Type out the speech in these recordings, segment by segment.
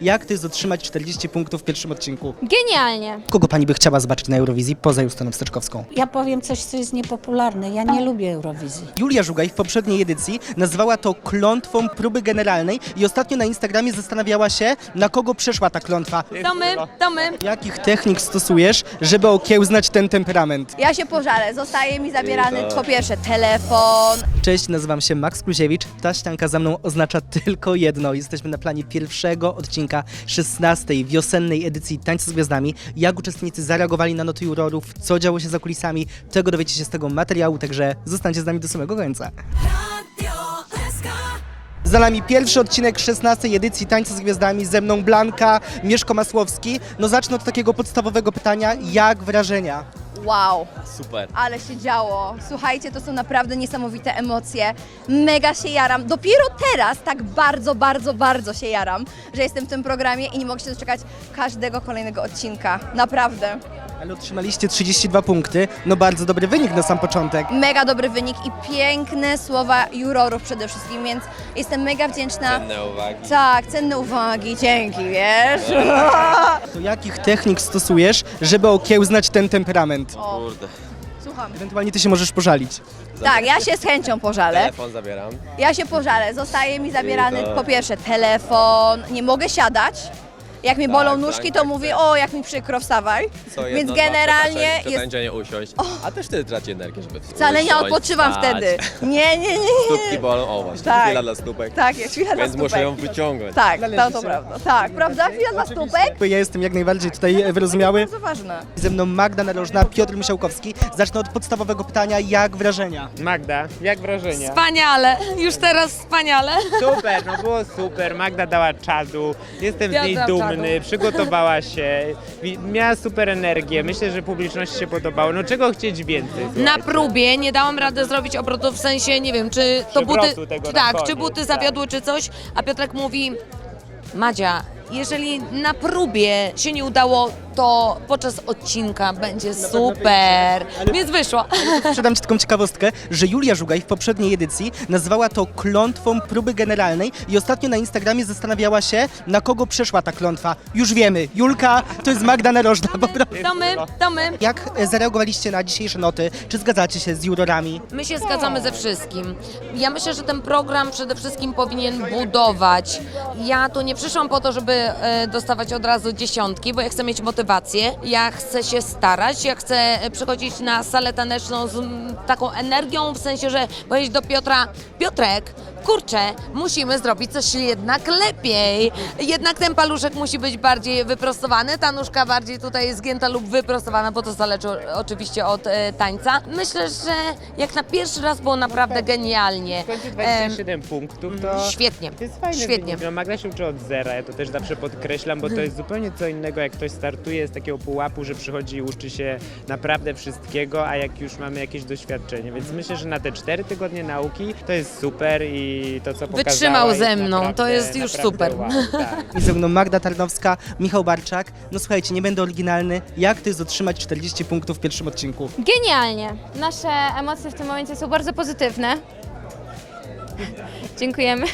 Jak to jest otrzymać 40 punktów w pierwszym odcinku? Genialnie. Kogo pani by chciała zobaczyć na Eurowizji poza Justyną Wsteczkowską? Ja powiem coś, co jest niepopularne. Ja nie lubię Eurowizji. Julia Żugaj w poprzedniej edycji nazwała to klątwą próby generalnej i ostatnio na Instagramie zastanawiała się, na kogo przeszła ta klątwa. To my, to my. Jakich technik stosujesz, żeby okiełznać ten temperament? Ja się pożalę, zostaje mi zabierany po pierwsze telefon. Cześć, nazywam się Max Kluziewicz. Ta ścianka za mną oznacza tylko jedno. Jesteśmy na planie pierwszego odcinka 16. wiosennej edycji Tańca z Gwiazdami. Jak uczestnicy zareagowali na noty jurorów, co działo się za kulisami, tego dowiecie się z tego materiału, także zostańcie z nami do samego końca. Za nami pierwszy odcinek 16 edycji Tańca z Gwiazdami, ze mną Blanka, Mieszko Masłowski. No zacznę od takiego podstawowego pytania, jak wrażenia? Wow, Super. ale się działo. Słuchajcie, to są naprawdę niesamowite emocje. Mega się jaram. Dopiero teraz tak bardzo, bardzo, bardzo się jaram, że jestem w tym programie i nie mogę się doczekać każdego kolejnego odcinka. Naprawdę. Ale otrzymaliście 32 punkty, no bardzo dobry wynik na sam początek. Mega dobry wynik i piękne słowa jurorów przede wszystkim, więc jestem mega wdzięczna. Cenne uwagi. Tak, cenne uwagi, dzięki, wiesz. Jakich technik stosujesz, żeby okiełznać ten temperament? O, Kurde. słucham. Ewentualnie ty się możesz pożalić. Tak, ja się z chęcią pożalę. Telefon zabieram. Ja się pożalę. Zostaje mi zabierany to- po pierwsze telefon, nie mogę siadać. Jak mi bolą Tak, nóżki, tak, to tak, mówię, tak. o, jak mi przykro, wstawaj. Co Więc jedno, dwa, generalnie przetańczenie- jest... przetańczenie usiąść. A też wtedy traci energię, żeby Wcale nie usiąść, odpoczywam wstać. wtedy. Nie, nie, nie. Stópki bolą, o właśnie, Tak. chwila dla stópek. Tak, jest chwila dla Więc muszę stópek. ją wyciągnąć. Tak, Należy to, to prawda. Tak, prawda? Chwila dla stópek? Ja jestem jak najbardziej tutaj wyrozumiały. Bardzo ważne. Ze mną Magda Narożna, Piotr Musiałkowski. Zacznę od podstawowego pytania, jak wrażenia? Magda, jak wrażenia? Wspaniale. Już teraz wspaniale. Super, no było super. Magda dała czadu. Jestem z Ja niej dałam dumny, przygotowała się. Miała super energię. Myślę, że publiczności się podobało. No czego chcieć więcej? Na próbie nie dałam rady zrobić obrotu w sensie, nie wiem, czy to buty. Przewrotu tego na Tak, koniec, czy buty tak. zawiodły, czy coś. A Piotrek mówi: Madzia, jeżeli na próbie się nie udało, to podczas odcinka będzie super. Więc wyszło. Sprzedam ci taką ciekawostkę, że Julia Żugaj w poprzedniej edycji nazwała to klątwą próby generalnej i ostatnio na Instagramie zastanawiała się, na kogo przeszła ta klątwa. Już wiemy, Julka to jest Magda Narożna po prostu. To my, to my. Jak e, zareagowaliście na dzisiejsze noty? Czy zgadzacie się z jurorami? My się zgadzamy ze wszystkim. Ja myślę, że ten program przede wszystkim powinien budować. Ja tu nie przyszłam po to, żeby e, dostawać od razu dziesiątki, bo ja chcę mieć motywację. Ja chcę się starać, ja chcę e, przychodzić na salę taneczną z taką energią, w sensie, że powiedzieć do Piotra, Piotrek, kurczę, musimy zrobić coś jednak lepiej. Jednak ten paluszek musi być bardziej wyprostowany, ta nóżka bardziej tutaj zgięta lub wyprostowana, bo to zależy oczywiście od e, tańca. Myślę, że jak na pierwszy raz było naprawdę genialnie. W końcu Em, 27 punktów to... Świetnie, To jest fajny świetnie. wynik. No, Magda się uczy od zera, ja to też zawsze podkreślam, bo to jest zupełnie co innego, jak ktoś startuje z takiego pułapu, że przychodzi i uczy się naprawdę wszystkiego, a jak już mamy jakieś doświadczenie. Więc myślę, że na te 4 tygodnie nauki to jest super i to, co pokazała Wytrzymał jest ze mną, to naprawdę- jest już naprawdę super. Wow, tak. I ze mną Magda Tarnowska, Michał Barczak. No słuchajcie, nie będę oryginalny. Jak to jest otrzymać 40 punktów w pierwszym odcinku? Genialnie. Nasze emocje w tym momencie są bardzo pozytywne. Dziękujemy.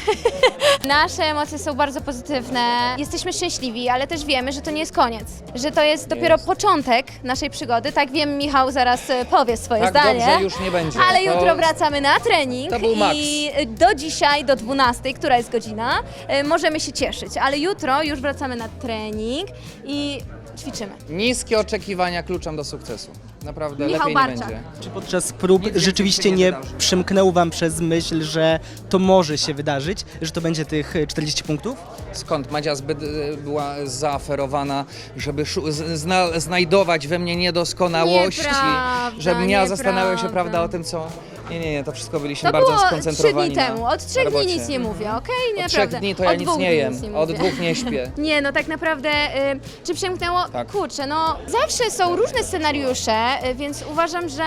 Nasze emocje są bardzo pozytywne. Jesteśmy szczęśliwi, ale też wiemy, że to nie jest koniec. Że to jest dopiero początek naszej przygody. Tak wiem, Michał zaraz e, powie swoje Tak zdanie. dobrze już nie będzie. Ale To- jutro wracamy na trening To był maks. i do dzisiaj, do 12, która jest godzina, e, możemy się cieszyć. Ale jutro już wracamy na trening i ćwiczymy. Niskie oczekiwania kluczem do sukcesu. Naprawdę Michał lepiej Barczak. nie będzie. Czy podczas prób Nic więcej rzeczywiście się nie nie wydarzy. przemknęło wam przez myśl, że to może się wydarzyć, że to będzie tych e, 40 punktów? Skąd Madzia zbyt e, była zaaferowana, żeby szu- z- zna, znajdować we mnie niedoskonałości, Nieprawda, żebym ja zastanawiał się, prawda, o tym, co... Nie, nie, nie, to wszystko byliśmy To bardzo było trzy skoncentrowani dni na temu. Od trzech dni robocie. nic nie mówię, okej? Od Naprawdę. trzech dni to ja Od nic dwóch nie dni jem, od dwóch nie śpię. Nie, no tak naprawdę, y, czy przemknęło? Tak. Kurczę, no zawsze są różne scenariusze, y, więc uważam, że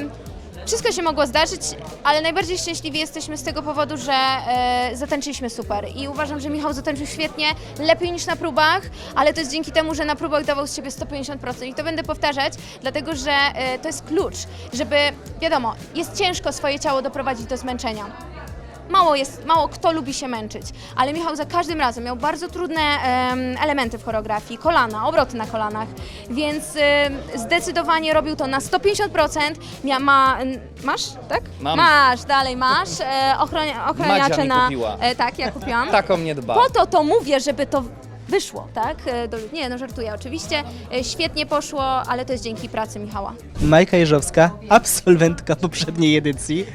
y, wszystko się mogło zdarzyć, ale najbardziej szczęśliwi jesteśmy z tego powodu, że y, zatańczyliśmy super. I uważam, że Michał zatańczył świetnie, lepiej niż na próbach, ale to jest dzięki temu, że na próbach dawał z siebie 150%. I to będę powtarzać, dlatego że y, to jest klucz, żeby, wiadomo, jest ciężko swoje ciało doprowadzić do zmęczenia. Mało jest, mało kto lubi się męczyć, ale Michał za każdym razem miał bardzo trudne em, elementy w choreografii, kolana, obroty na kolanach, więc em, zdecydowanie robił to na 150%. Mia, ma, masz, tak? Mam. Masz, dalej masz. E, ochronia, mi na... kupiła. E, tak, ja kupiłam. Tak o mnie dba. Po to to mówię, żeby to wyszło, tak? E, Do, nie, no żartuję oczywiście. E, Świetnie poszło, ale to jest dzięki pracy Michała. Majka Jeżowska, absolwentka poprzedniej edycji.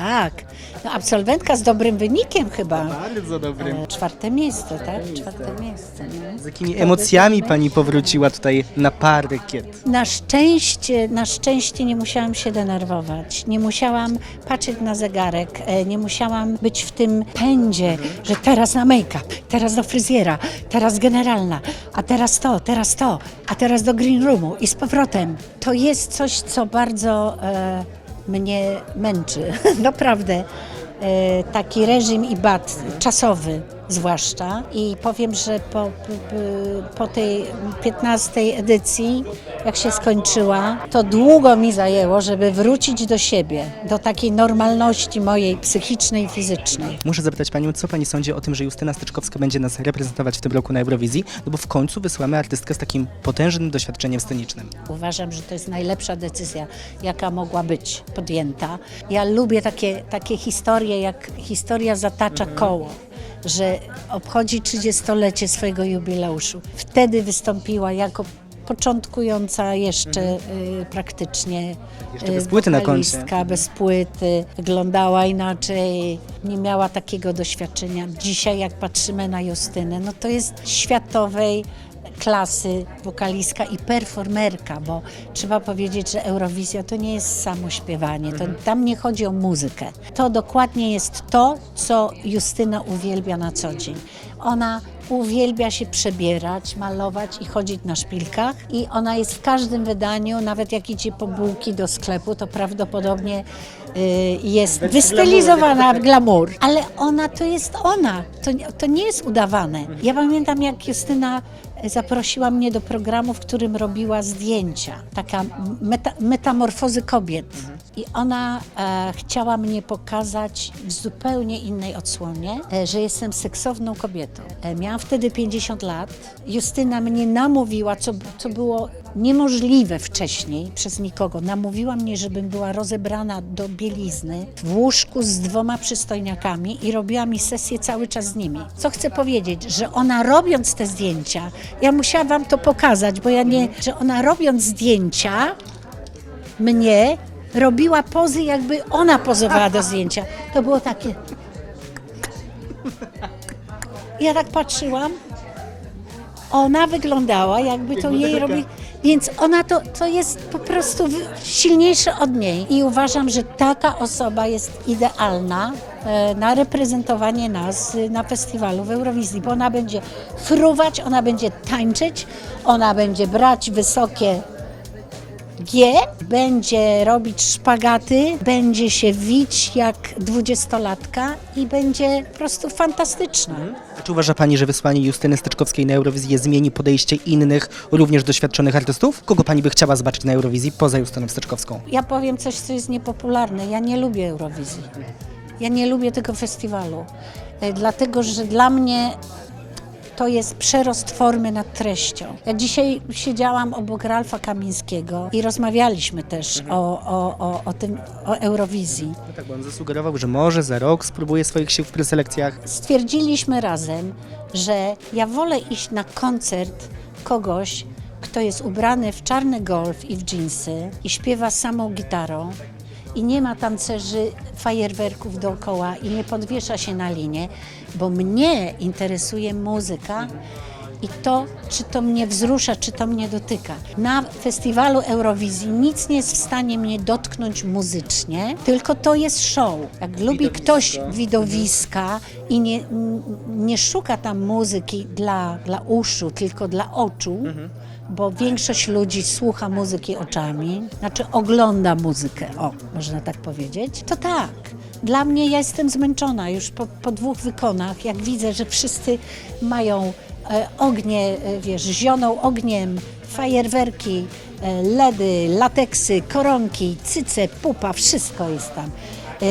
Tak, no, absolwentka z dobrym wynikiem chyba. Bardzo dobrym. E, Czwarte miejsce, tak? Czwarte miejsce. No. Z jakimi emocjami pani powróciła tutaj na parkiet? Na szczęście, na szczęście nie musiałam się denerwować, nie musiałam patrzeć na zegarek, e, nie musiałam być w tym pędzie, że teraz na make-up, teraz do fryzjera, teraz generalna, a teraz to, teraz to, a teraz do green roomu. I z powrotem. To jest coś, co bardzo e, mnie męczy, naprawdę. E, taki reżim i bat czasowy zwłaszcza i powiem, że po, po, po tej 15 edycji, jak się skończyła, to długo mi zajęło, żeby wrócić do siebie, do takiej normalności mojej psychicznej i fizycznej. Muszę zapytać panią, co pani sądzi o tym, że Justyna Styczkowska będzie nas reprezentować w tym roku na Eurowizji? No bo w końcu wysyłamy artystkę z takim potężnym doświadczeniem scenicznym. Uważam, że to jest najlepsza decyzja, jaka mogła być podjęta. Ja lubię takie, takie historie, jak historia zatacza koło, że obchodzi 30-lecie swojego jubileuszu. Wtedy wystąpiła jako początkująca jeszcze y, praktycznie Jeszcze y, bez płyty na koncie. bez płyty, wyglądała inaczej, nie miała takiego doświadczenia. Dzisiaj jak patrzymy na Justynę, no to jest światowej klasy wokalistka i performerka, bo trzeba powiedzieć, że Eurowizja to nie jest samo śpiewanie, to, tam nie chodzi o muzykę. To dokładnie jest to, co Justyna uwielbia na co dzień. Ona uwielbia się przebierać, malować i chodzić na szpilkach i ona jest w każdym wydaniu, nawet jak idzie po bułki do sklepu, to prawdopodobnie y, jest wystylizowana w glamour. Ale ona to jest ona, to, to nie jest udawane. Ja pamiętam jak Justyna zaprosiła mnie do programu, w którym robiła zdjęcia, taka meta, metamorfozy kobiet. I ona e, chciała mnie pokazać w zupełnie innej odsłonie, e, że jestem seksowną kobietą. E, miałam wtedy 50 lat. Justyna mnie namówiła, co, co było niemożliwe wcześniej przez nikogo. Namówiła mnie, żebym była rozebrana do bielizny w łóżku z dwoma przystojniakami i robiła mi sesję cały czas z nimi. Co chcę powiedzieć, że ona robiąc te zdjęcia, ja musiałam wam to pokazać, bo ja nie, że ona robiąc zdjęcia mnie robiła pozy, jakby ona pozowała do zdjęcia. To było takie. Ja tak patrzyłam. Ona wyglądała, jakby to jej robi. Więc ona to, to jest po prostu silniejsze od niej. I uważam, że taka osoba jest idealna e, na reprezentowanie nas e, na festiwalu w Eurowizji, bo ona będzie fruwać, ona będzie tańczyć, ona będzie brać wysokie G, będzie robić szpagaty, będzie się wić jak dwudziestolatka i będzie po prostu fantastyczna. Czy uważa pani, że wysłanie Justyny Styczkowskiej na Eurowizję zmieni podejście innych, również doświadczonych artystów? Kogo pani by chciała zobaczyć na Eurowizji poza Justyną Styczkowską? Ja powiem coś, co jest niepopularne. Ja nie lubię Eurowizji. Ja nie lubię tego festiwalu, e, dlatego że dla mnie to jest przerost formy nad treścią. Ja dzisiaj siedziałam obok Ralfa Kamińskiego i rozmawialiśmy też o, o, o, o tym, o Eurowizji. No tak, bo on zasugerował, że może za rok spróbuje swoich sił w preselekcjach. stwierdziliśmy razem, że ja wolę iść na koncert kogoś, kto jest ubrany w czarny golf i w dżinsy i śpiewa samą gitarą i nie ma tancerzy fajerwerków dookoła i nie podwiesza się na linie, bo mnie interesuje muzyka i to, czy to mnie wzrusza, czy to mnie dotyka. Na festiwalu Eurowizji nic nie jest w stanie mnie dotknąć muzycznie, tylko to jest show. Jak lubi ktoś widowiska i nie, nie szuka tam muzyki dla, dla uszu, tylko dla oczu, bo większość ludzi słucha muzyki oczami, znaczy ogląda muzykę, o, można tak powiedzieć, to tak. Dla mnie ja jestem zmęczona już po, po dwóch wykonach, jak widzę, że wszyscy mają ognie, e, wiesz, zioną ogniem, fajerwerki, e, ledy, lateksy, koronki, cyce, pupa, wszystko jest tam. E,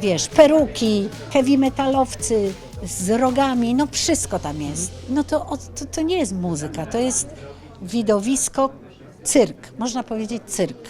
wiesz, peruki, heavy metalowcy z rogami, no wszystko tam jest. No to, to, to nie jest muzyka, to jest widowisko, cyrk, można powiedzieć cyrk.